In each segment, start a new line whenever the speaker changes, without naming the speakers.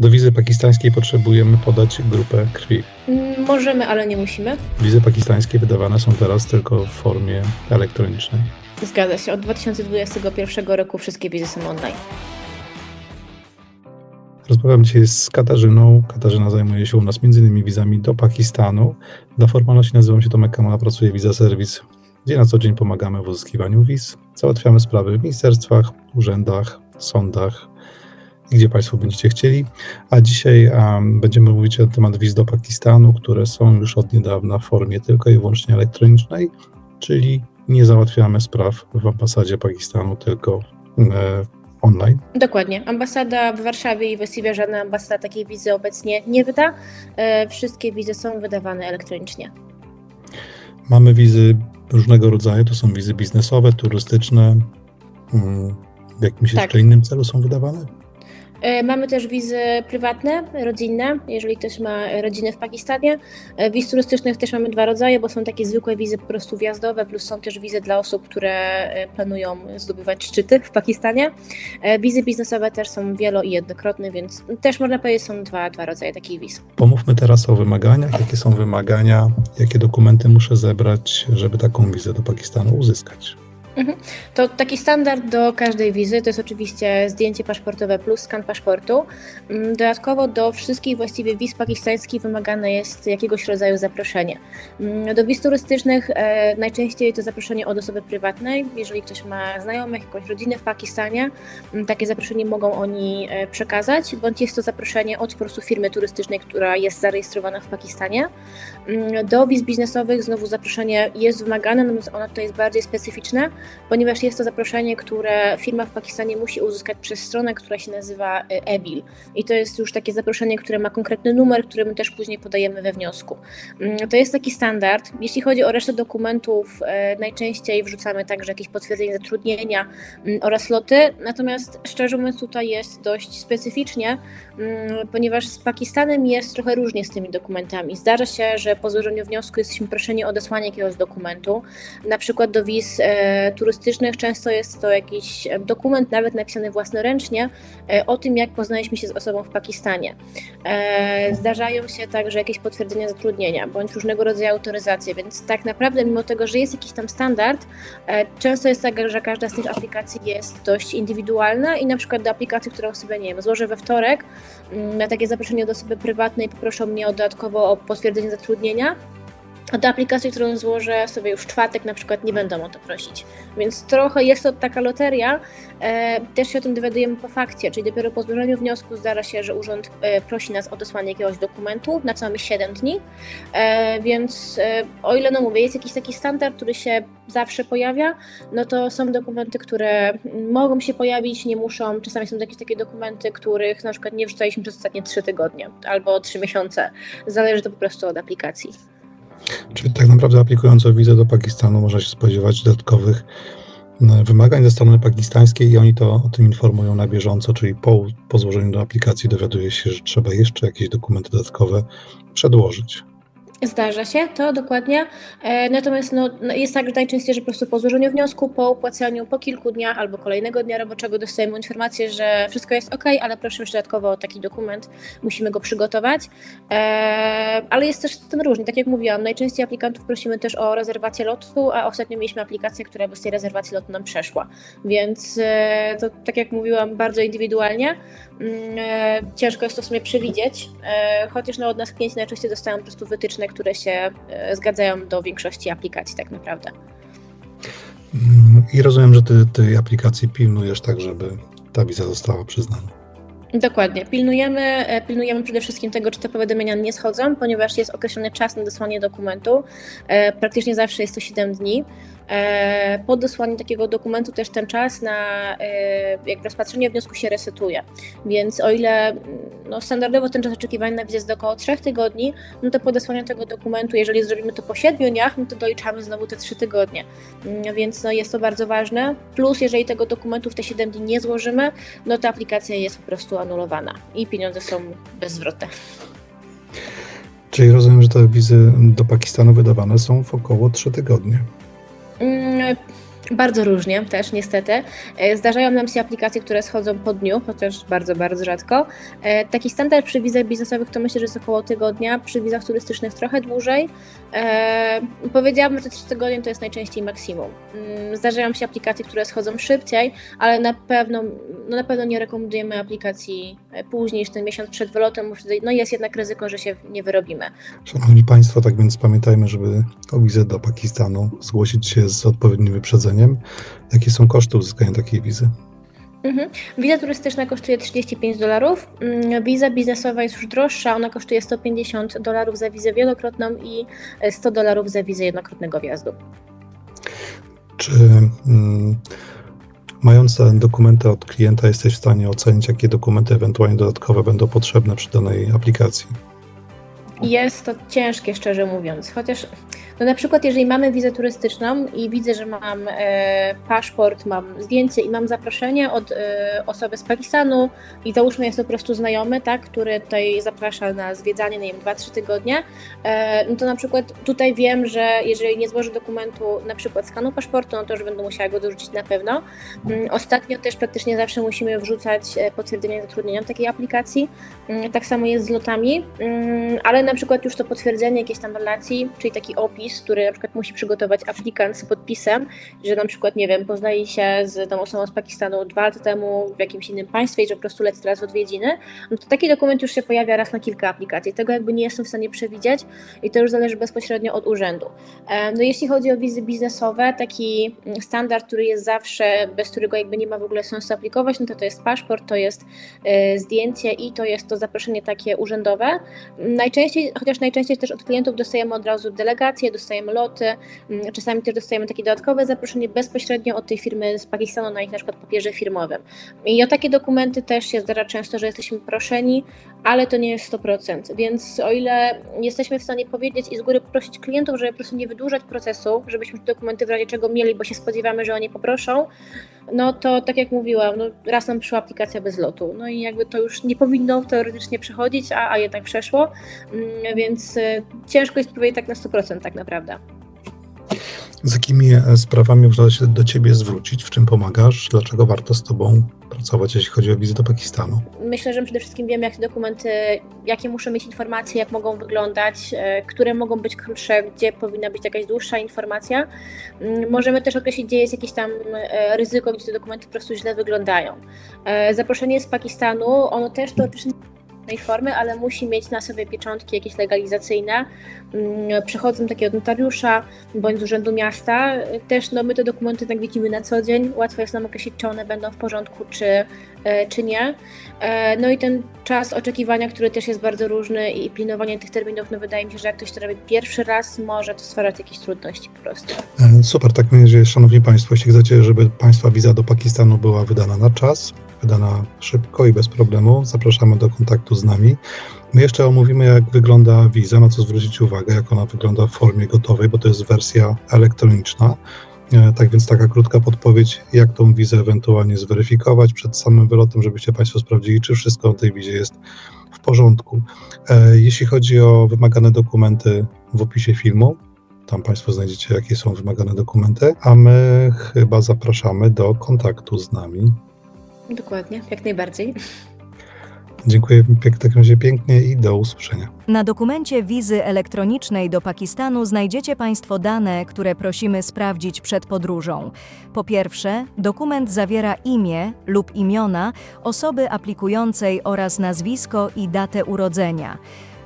Do wizy pakistańskiej potrzebujemy podać grupę krwi.
Mm, Możemy, ale nie musimy.
Wizy pakistańskie wydawane są teraz tylko w formie elektronicznej.
Zgadza się. Od 2021 roku wszystkie wizy są online.
Rozmawiam dzisiaj z Katarzyną. Katarzyna zajmuje się u nas m.in. wizami do Pakistanu. Dla formalności nazywam się Tomek Kamala, pracuję Visa Service, gdzie na co dzień pomagamy w uzyskiwaniu wiz. Załatwiamy sprawy w ministerstwach, urzędach, sądach, gdzie Państwo będziecie chcieli. A dzisiaj um, będziemy mówić na temat wiz do Pakistanu, które są już od niedawna w formie tylko i wyłącznie elektronicznej, czyli nie załatwiamy spraw w ambasadzie Pakistanu, tylko e, online.
Dokładnie. Ambasada w Warszawie i właściwie żadna ambasada takiej wizy obecnie nie wyda. E, Wszystkie wizy są wydawane elektronicznie.
Mamy wizy różnego rodzaju, to są wizy biznesowe, turystyczne. Mm, W jakimś
Tak.
jeszcze innym celu są wydawane?
E, Mamy też wizy prywatne, rodzinne, jeżeli ktoś ma rodzinę w Pakistanie. E, Wiz turystycznych też mamy dwa rodzaje, bo są takie zwykłe wizy po prostu wjazdowe, plus są też wizy dla osób, które e, planują zdobywać szczyty w Pakistanie. Wizy biznesowe też są wielo i jednokrotne, więc też można powiedzieć, są dwa, dwa rodzaje takich wiz.
Pomówmy teraz o wymaganiach. Jakie są wymagania, jakie dokumenty muszę zebrać, żeby taką wizę do Pakistanu uzyskać?
To taki standard do każdej wizy to jest oczywiście zdjęcie paszportowe plus skan paszportu. Mm, Dodatkowo do wszystkich właściwie wiz pakistańskich wymagane jest jakiegoś rodzaju zaproszenie. Mm, Do wiz turystycznych e, najczęściej to zaproszenie od osoby prywatnej. Jeżeli ktoś ma znajomych, jakąś rodzinę w Pakistanie, mm, takie zaproszenie mogą oni e, przekazać, bądź jest to zaproszenie od po prostu firmy turystycznej, która jest zarejestrowana w Pakistanie. Do wiz biznesowych znowu zaproszenie jest wymagane, natomiast ono to jest bardziej specyficzne, ponieważ jest to zaproszenie, które firma w Pakistanie musi uzyskać przez stronę, która się nazywa y, e-bill. I to jest już takie zaproszenie, które ma konkretny numer, który my też później podajemy we wniosku. Mm, To jest taki standard. Jeśli chodzi o resztę dokumentów, e, najczęściej wrzucamy także jakieś potwierdzenie zatrudnienia mm, oraz loty, natomiast szczerze mówiąc tutaj jest dość specyficznie, mm, ponieważ z Pakistanem jest trochę różnie z tymi dokumentami. Zdarza się, że po złożeniu wniosku jesteśmy proszeni o odesłanie jakiegoś dokumentu, na przykład do wiz e, turystycznych często jest to jakiś e, dokument, nawet napisany własnoręcznie, e, o tym, jak poznaliśmy się z osobą w Pakistanie. E, zdarzają się także jakieś potwierdzenia zatrudnienia, bądź różnego rodzaju autoryzacje, więc tak naprawdę mimo tego, że jest jakiś tam standard, często jest tak, że każda z tych aplikacji jest dość indywidualna i na przykład do aplikacji, którą sobie, nie wiem, złożę we wtorek, mm, na takie zaproszenie do osoby prywatnej poproszą mnie o dodatkowo o potwierdzenie zatrudnienia, a do aplikacji, którą złożę sobie już w czwartek, na przykład nie będą o to prosić. Więc trochę jest to taka loteria. E, też się o tym dowiadujemy po fakcie, czyli dopiero po złożeniu wniosku zdarza się, że urząd e, prosi nas o dosłanie jakiegoś dokumentu na co mamy 7 dni. E, więc e, o ile no mówię, jest jakiś taki standard, który się zawsze pojawia, no to są dokumenty, które mogą się pojawić, nie muszą. Czasami są jakieś takie dokumenty, których na przykład nie wrzucaliśmy przez ostatnie 3 tygodnie albo 3 miesiące. Zależy to po prostu od aplikacji.
Czyli tak naprawdę aplikując o wizę do Pakistanu można się spodziewać dodatkowych e, wymagań ze strony pakistańskiej i oni to o tym informują na bieżąco, czyli po, po złożeniu do aplikacji dowiaduje się, że trzeba jeszcze jakieś dokumenty dodatkowe przedłożyć.
Zdarza się, to dokładnie. E, natomiast no, no jest tak że najczęściej, że po prostu po złożeniu wniosku, po opłacaniu, po kilku dniach albo kolejnego dnia roboczego dostajemy informację, że wszystko jest ok, ale proszę jeszcze dodatkowo o taki dokument, musimy go przygotować. E, ale jest też tym różnie. Tak jak mówiłam, najczęściej aplikantów prosimy też o rezerwację lotu, a ostatnio mieliśmy aplikację, która bez tej rezerwacji lotu nam przeszła. Więc e, to tak jak mówiłam, bardzo indywidualnie. Mm, ciężko jest to w sumie przewidzieć, chociaż no, od nas klienci najczęściej dostają po prostu wytyczne, które się e, zgadzają do większości aplikacji tak naprawdę.
Mm, I rozumiem, że ty tej aplikacji pilnujesz tak, żeby ta wiza została przyznana.
Dokładnie. Pilnujemy, e, pilnujemy przede wszystkim tego, czy te powiadomienia nie schodzą, ponieważ jest określony czas na dosłanie dokumentu. E, Praktycznie zawsze jest to 7 dni. Po dosłaniu takiego dokumentu też ten czas na jak rozpatrzenie wniosku się resetuje. Więc o ile mm, no, standardowo ten czas oczekiwania na wizę jest około 3 tygodni, no to po dosłaniu tego dokumentu, jeżeli zrobimy to po 7 dniach, no to doliczamy znowu te 3 tygodnie. Mm, Więc no, jest to bardzo ważne. Plus, jeżeli tego dokumentu w te 7 dni nie złożymy, no to aplikacja jest po prostu anulowana i pieniądze są bezzwrotne.
Czyli rozumiem, że te wizy do Pakistanu wydawane są w około 3 tygodnie.
Mm, Bardzo różnie też niestety. E, Zdarzają nam się aplikacje, które schodzą po dniu, chociaż bardzo, bardzo rzadko. E, Taki standard przy wizach biznesowych to myślę, że jest około tygodnia, przy wizach turystycznych trochę dłużej. E, Powiedziałabym, że 3 tygodnie to jest najczęściej maksimum. Mm, Zdarzają się aplikacje, które schodzą szybciej, ale na pewno, no na pewno nie rekomendujemy aplikacji później niż ten miesiąc przed wylotem, no jest jednak ryzyko, że się nie wyrobimy.
Szanowni Państwo, tak więc pamiętajmy, żeby o wizę do Pakistanu zgłosić się z odpowiednim wyprzedzeniem. Jakie są koszty uzyskania takiej wizy?
Mhm. Wiza turystyczna kosztuje 35 dolarów. Mm, Wiza biznesowa jest już droższa, ona kosztuje 150 dolarów za wizę wielokrotną i e, 100 dolarów za wizę jednokrotnego wjazdu.
Czy mm, mając dokumenty od klienta, jesteś w stanie ocenić, jakie dokumenty ewentualnie dodatkowe będą potrzebne przy danej aplikacji?
Jest to ciężkie, szczerze mówiąc, chociaż no na przykład jeżeli mamy wizę turystyczną i widzę, że mam e, paszport, mam zdjęcie i mam zaproszenie od e, osoby z Pakistanu i załóżmy jest to po prostu znajomy, tak, który tutaj zaprasza na zwiedzanie, nie wiem, 2-3 tygodnie, e, no to na przykład tutaj wiem, że jeżeli nie złożę dokumentu na przykład skanu paszportu, no to już będę musiała go dorzucić na pewno. Mm, Ostatnio też praktycznie zawsze musimy wrzucać e, potwierdzenie zatrudnienia w takiej aplikacji. Mm, Tak samo jest z lotami, mm, ale na przykład już to potwierdzenie jakiejś tam relacji, czyli taki opis, który na przykład musi przygotować aplikant z podpisem, że na przykład, nie wiem, poznaje się z tą osobą z Pakistanu dwa lata temu w jakimś innym państwie i że po prostu leci teraz w odwiedziny, no to taki dokument już się pojawia raz na kilka aplikacji. Tego jakby nie jestem w stanie przewidzieć i to już zależy bezpośrednio od urzędu. E, No jeśli chodzi o wizy biznesowe, taki standard, który jest zawsze, bez którego jakby nie ma w ogóle sensu aplikować, no to to jest paszport, to jest e, zdjęcie i to jest to zaproszenie takie urzędowe. Najczęściej, chociaż najczęściej też od klientów dostajemy od razu delegacje, dostajemy loty, mm, czasami też dostajemy takie dodatkowe zaproszenie bezpośrednio od tej firmy z Pakistanu na ich na przykład papierze firmowym. I o takie dokumenty też się zdarza często, że jesteśmy proszeni, ale to nie jest 100%. Więc o ile jesteśmy w stanie powiedzieć i z góry poprosić klientów, żeby po prostu nie wydłużać procesu, żebyśmy te dokumenty w razie czego mieli, bo się spodziewamy, że oni poproszą, no to tak jak mówiłam, no raz nam przyszła aplikacja bez lotu. No i jakby to już nie powinno teoretycznie przechodzić, a, a jednak przeszło, Mm, więc y, ciężko jest powiedzieć tak na 100% tak naprawdę.
Z jakimi e, sprawami można się do Ciebie zwrócić? W czym pomagasz? Dlaczego warto z Tobą pracować, jeśli chodzi o wizę do Pakistanu?
Myślę, że przede wszystkim wiem, jakie dokumenty, jakie muszą mieć informacje, jak mogą wyglądać, e, które mogą być krótsze, gdzie powinna być jakaś dłuższa informacja. Mm, Możemy też określić, gdzie jest jakieś tam e, ryzyko, gdzie te dokumenty po prostu źle wyglądają. E, Zaproszenie z Pakistanu, ono też teoretycznie tej formy, ale musi mieć na sobie pieczątki jakieś legalizacyjne. Mm, Przechodzą takie od notariusza bądź z urzędu miasta. Też no, my te dokumenty tak widzimy na co dzień. Łatwo jest nam określić, czy one będą w porządku, czy, e, czy nie. E, No i ten czas oczekiwania, który też jest bardzo różny i pilnowanie tych terminów, no wydaje mi się, że jak ktoś to robi pierwszy raz, może to stwarzać jakieś trudności po prostu.
E, Super, tak będzie, Szanowni Państwo, jeśli chcecie, żeby Państwa wiza do Pakistanu była wydana na czas, wydana szybko i bez problemu, zapraszamy do kontaktu z nami. My jeszcze omówimy, jak wygląda wiza, na co zwrócić uwagę, jak ona wygląda w formie gotowej, bo to jest wersja elektroniczna. E, Tak więc taka krótka podpowiedź, jak tą wizę ewentualnie zweryfikować przed samym wylotem, żebyście Państwo sprawdzili, czy wszystko na tej wizie jest w porządku. E, Jeśli chodzi o wymagane dokumenty w opisie filmu, tam Państwo znajdziecie, jakie są wymagane dokumenty, a my chyba zapraszamy do kontaktu z nami.
Dokładnie, jak najbardziej.
Dziękuję w takim razie pięknie i do usłyszenia.
Na dokumencie wizy elektronicznej do Pakistanu znajdziecie Państwo dane, które prosimy sprawdzić przed podróżą. Po pierwsze, dokument zawiera imię lub imiona osoby aplikującej oraz nazwisko i datę urodzenia.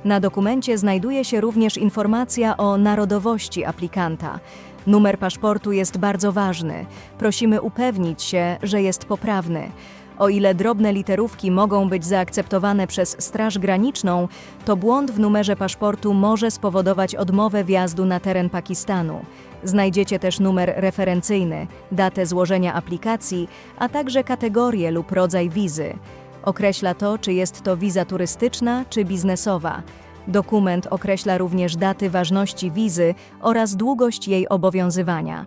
Na dokumencie znajduje się również informacja o narodowości aplikanta. Numer paszportu jest bardzo ważny. Prosimy upewnić się, że jest poprawny. O ile drobne literówki mogą być zaakceptowane przez Straż Graniczną, to błąd w numerze paszportu może spowodować odmowę wjazdu na teren Pakistanu. Znajdziecie też numer referencyjny, datę złożenia aplikacji, a także kategorię lub rodzaj wizy. Określa to, czy jest to wiza turystyczna czy biznesowa. Dokument określa również daty ważności wizy oraz długość jej obowiązywania.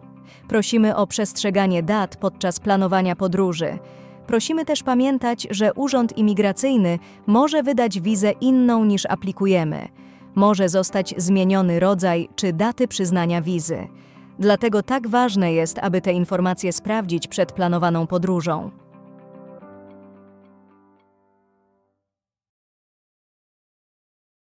Prosimy o przestrzeganie dat podczas planowania podróży. Prosimy też pamiętać, że Urząd Imigracyjny może wydać wizę inną niż aplikujemy. Może zostać zmieniony rodzaj czy daty przyznania wizy. Dlatego tak ważne jest, aby te informacje sprawdzić przed planowaną podróżą.